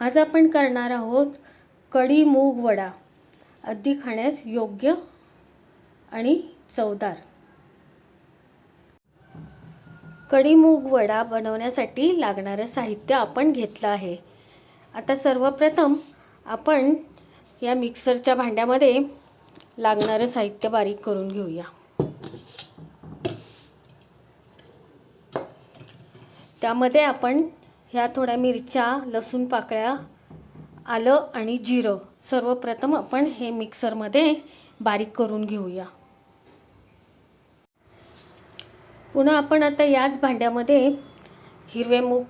आज आपण करणार आहोत कढी मूग वडा. अगदी खाण्यास योग्य आणि चवदार. कढी मूग वडा बनवण्यासाठी लागणारं साहित्य आपण घेतलं आहे. आता सर्वप्रथम आपण या मिक्सरच्या भांड्यामध्ये लागणारं साहित्य बारीक करून घेऊया. त्यामध्ये आपण ह्या थोड्या मिरच्या लसूण पाकळ्या आलं आणि जिरं. सर्वप्रथम आपण हे मिक्सरमध्ये बारीक करून घेऊया. पुन्हा आपण आता याच भांड्यामध्ये हिरवे मूग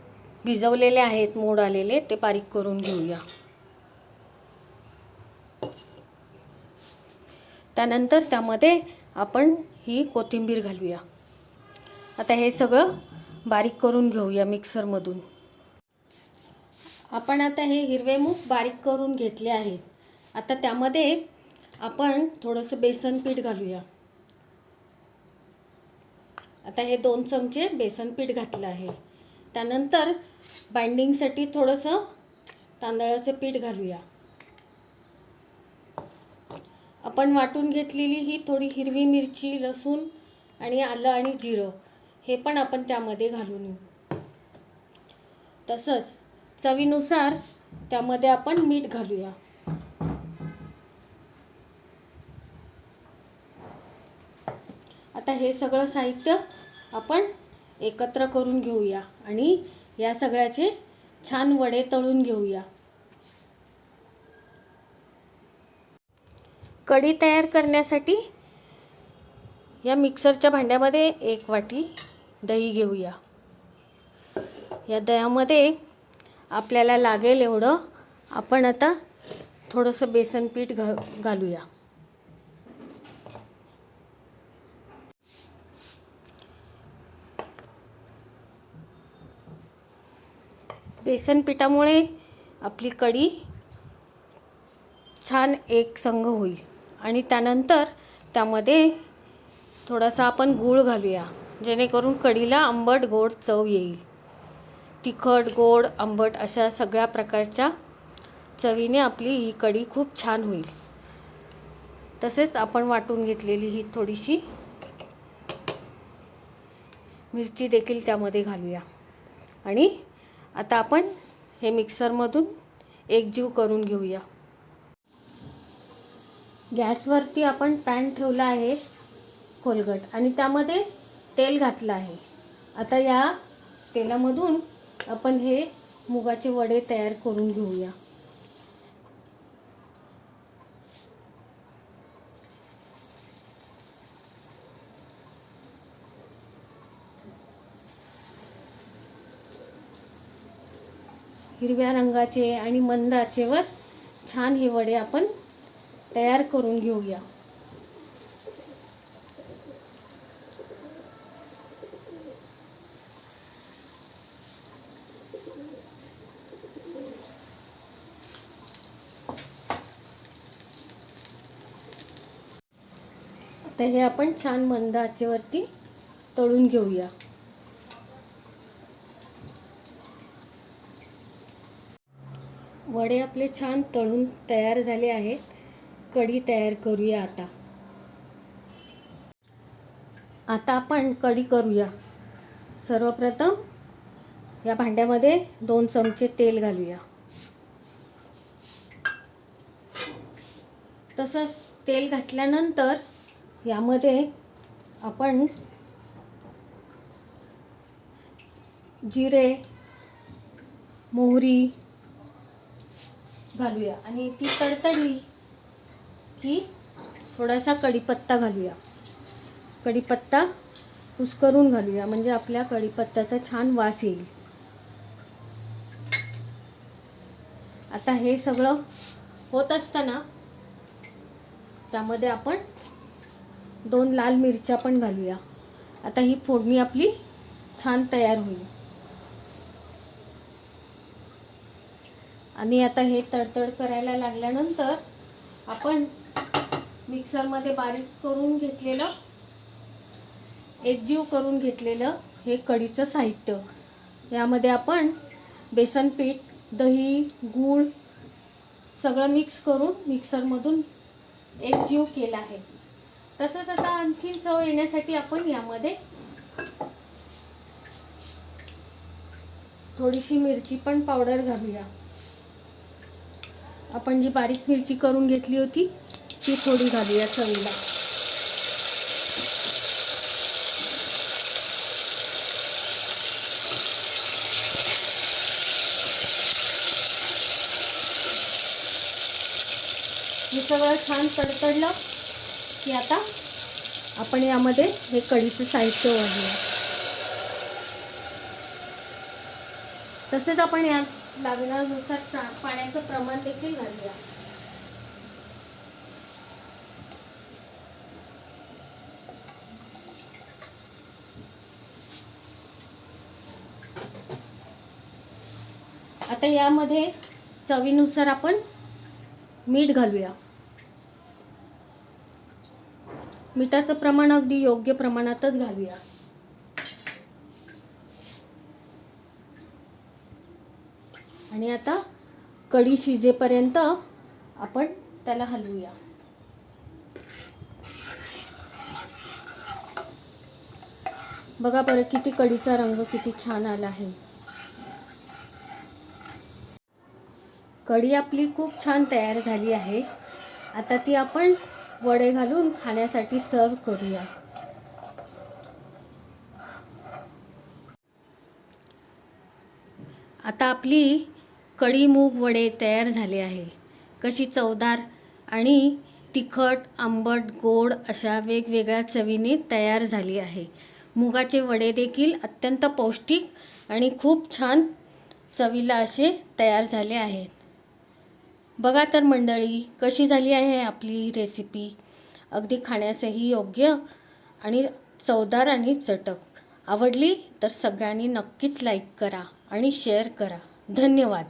भिजवलेले आहेत मोड आलेले ते बारीक करून घेऊया. त्यानंतर त्यामध्ये आपण ही कोथिंबीर घालूया. आता हे सगळं बारीक करून घेऊया मिक्सरमधून. आपण आता हे हिरवे मूग बारीक करून घेतले आहेत. आता त्यामध्ये आपण थोडंसं बेसन पीठ घालूया. आता हे दोन चमचे बेसन पीठ घातलं आहे. त्यानंतर बाइंडिंगसाठी थोडंसं तांदळाचं पीठ घालूया. आपण वाटून घेतलेली ही थोडी हिरवी मिरची लसूण आणि आलं आणि जिरं हे पण आपण त्यामध्ये घालून येऊ. तसंच चवीनुसार त्यामध्ये आपण मीठ घालूया. आता हे सगळं साहित्य आपण एकत्र करून घेऊया आणि या सगळ्याचे छान वडे तळून घेऊया. कढी तयार करण्यासाठी या मिक्सरच्या भांड्यामध्ये एक वाटी दही घेऊया. या दह्यामध्ये आपल्याला लागेल एवढं. आपण आता थोडंसं बेसन पीठ घा घालूया. बेसन पिठामुळे आपली कढी छान एक संघ होईल. आणि त्यानंतर त्यामध्ये थोडासा आपण गूळ घालूया. जेणेकरून कढीला आंबट गोड चव येईल. तिखट गोड आंबट अशा सगळ्या प्रकारच्या चवीने आपली ही कढी खूप छान होईल. तसेच आपण वाटून घेतलेली ही थोडीशी मिरची देखील त्यामध्ये घालूया. आणि आता आपण हे मिक्सरमधून एकजीव करून घेऊया. गॅसवरती आपण पॅन ठेवला आहे खोलगट आणि त्यामध्ये तेल घातलं आहे. आता या तेलामधून आपण हे मुगाचे वडे तयार करून घेऊया. हिरव्या रंगाचे आणि मंदाचे वर छान हे वडे आपण तयार करून घेऊया. आता हे आपण छान मंद आचेवरती तळून घेऊया. वडे आपले छान तळून तयार झाले आहेत. कढी तयार करूया आता. आता आपण कढी करूया. सर्वप्रथम या भांड्यामध्ये दोन चमचे तेल घालूया. तसंच तेल घातल्यानंतर यामध्ये आपण जिरे मोहरी घालूया. आणि ती तडतडली की थोडासा कढीपत्ता घालूया. कढीपत्ता कुस्करून घालूया म्हणजे आपल्या कढीपत्त्याचा छान वास येईल. आता हे सगळं होत असताना त्यामध्ये आपण दोन लाल मिरच्या पण घालूया. आता ही फोडणी आपली छान तयार होईल. आणि आता हे तडतड करायला लागल्यानंतर आपण मिक्सरमध्ये बारीक करून घेतलेलं एकजीव करून घेतलेलं हे कढीचं साहित्य. यामध्ये आपण बेसन पीठ दही गूळ सगळं मिक्स करून मिक्सरमधून एकजीव केला आहे. तसंच आता आणखीन चव येण्यासाठी आपण यामध्ये थोडीशी मिरची पण पावडर घालूया. आपण जी बारीक मिरची करून घेतली होती ती थोडी घालूया चवीला. हे सगळं छान तडतडलं. की आता आपण यामध्ये हे कढीचं साहित्य वाढूया तसेच आपण या लागण्यानुसार पाण्याचं प्रमाण देखील घालूया. आता यामध्ये चवीनुसार आपण मीठ घालूया. मिठाचं प्रमाण अगदी योग्य प्रमाणातच घालूया. आणि आता कढी शिजेपर्यंत आपण त्याला हलवूया. बघा बरं किती कढीचा रंग किती छान आला आहे. कढी आपली खूप छान तयार झाली आहे. आता ती आपण वडे घालून खाण्यासाठी सर्व करूया. आता आपली कढी मूग वडे तयार झाले आहे. कशी चवदार आणि तिखट आंबट गोड अशा वेगवेगळ्या चवीने तयार झाली आहे. मुगाचे वडे देखील अत्यंत पौष्टिक आणि खूप छान चवीला असे तयार झाले आहेत. बघा तर मंडळी कशी झाली आहे आपली रेसिपी अगदी खाण्यासही योग्य आणि चवदार आणि चटक. आवडली तर सगळ्यांनी नक्कीच लाईक करा आणि शेअर करा. धन्यवाद.